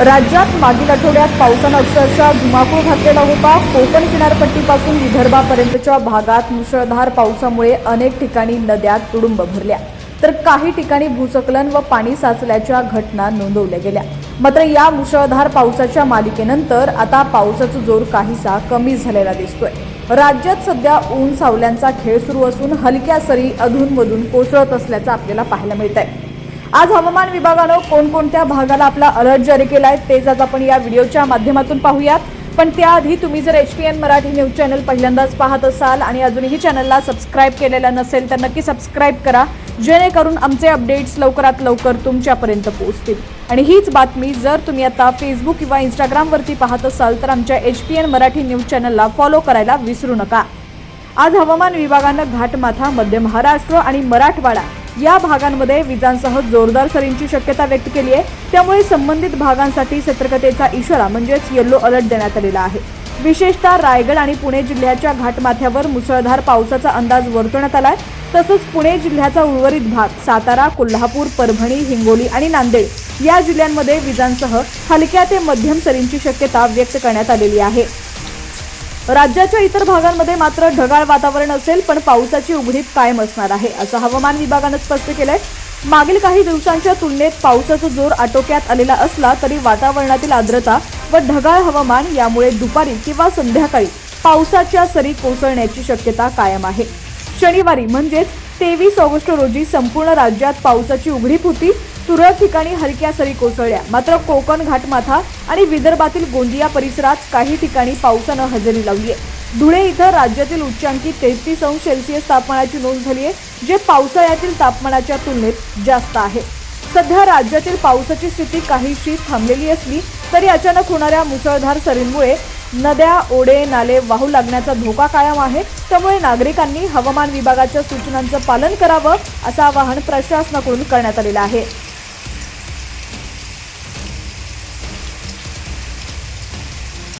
राज्यात मागील आठवड्यात पावसानं अक्षरशः धुमाकूळ घातलेला होता. कोकण किनारपट्टीपासून विदर्भापर्यंतच्या भागात मुसळधार पावसामुळे अनेक ठिकाणी नद्या तुडुंब भरल्या. तर काही ठिकाणी भूस्खलन व पाणी साचल्याच्या घटना नोंदवल्या गेल्या. मात्र या मुसळधार पावसाच्या मालिकेनंतर आता पावसाचा जोर काहीसा कमी झालेला दिसतोय. राज्यात सध्या ऊन सावल्यांचा खेळ सुरू असून हलक्या सरी अधूनमधून कोसळत असल्याचं आपल्याला पाहायला मिळत आहे आज हवामान विभागानं कोणकोणत्या भागाला आपला अलर्ट जारी केला आहे तेच आज आपण या व्हिडिओच्या माध्यमातून पाहूयात. पण त्याआधी तुम्ही जर H P N Marathi news channel पहिल्यांदाच पाहत असाल आणि अजूनही चॅनलला सबस्क्राईब केलेलं नसेल तर नक्की सबस्क्राईब करा. जेणेकरून आमचे अपडेट्स लवकरात लवकर तुमच्यापर्यंत पोहोचतील. आणि हीच बातमी जर तुम्ही आता फेसबुक किंवा इंस्टाग्रामवरती पाहत असाल तर आमच्या H P N Marathi news चॅनलला फॉलो करायला विसरू नका. आज हवामान विभागानं घाटमाथा मध्य महाराष्ट्र आणि मराठवाडा या भागांमध्ये विजांसह जोरदार सरींची शक्यता व्यक्त केली आहे. त्यामुळे संबंधित भागांसाठी सतर्कतेचा इशारा म्हणजेच येल्लो अलर्ट देण्यात आलेला आहे. विशेषतः रायगड आणि पुणे जिल्ह्याच्या घाटमाथ्यावर मुसळधार पावसाचा अंदाज वर्तवण्यात आलाय. तसंच पुणे जिल्ह्याचा उर्वरित भाग सातारा कोल्हापूर परभणी हिंगोली आणि नांदेड या जिल्ह्यांमध्ये विजांसह हलक्या ते मध्यम सरींची शक्यता व्यक्त करण्यात आलेली आहे. राज्याच्या इतर भागांमध्ये मात्र ढगाळ वातावरण असेल पण पावसाची उघडीप कायम असणार आहे असं हवामान विभागानं स्पष्ट केलंय. मागील काही दिवसांच्या तुलनेत पावसाचा जोर आटोक्यात आलेला असला तरी वातावरणातील आर्द्रता व ढगाळ हवामान यामुळे दुपारी किंवा संध्याकाळी पावसाच्या सरी कोसळण्याची शक्यता कायम आहे. शनिवारी म्हणजेच तेवीस ऑगस्ट रोजी संपूर्ण राज्यात पावसाची उघडीप होती. तुरळक ठिकाणी हलक्या सरी कोसळल्या. मात्र कोकण घाटमाथा आणि विदर्भातील गोंदिया परिसरात काही ठिकाणी पावसानं हजेरी लावली आहे. धुळे इथं राज्यातील उच्चांकी तेहतीस अंश सेल्सिअस तापमानाची नोंद झाली आहे जे पावसाळ्यातील तापमानाच्या तुलनेत जास्त आहे. सध्या राज्यातील पावसाची स्थिती काहीशी थांबलेली असली तरी अचानक होणाऱ्या मुसळधार सरींमुळे नद्या ओढे नाले वाहू लागण्याचा धोका कायम आहे. त्यामुळे नागरिकांनी हवामान विभागाच्या सूचनांचं पालन करावं असं आवाहन प्रशासनाकडून करण्यात आलेलं आहे.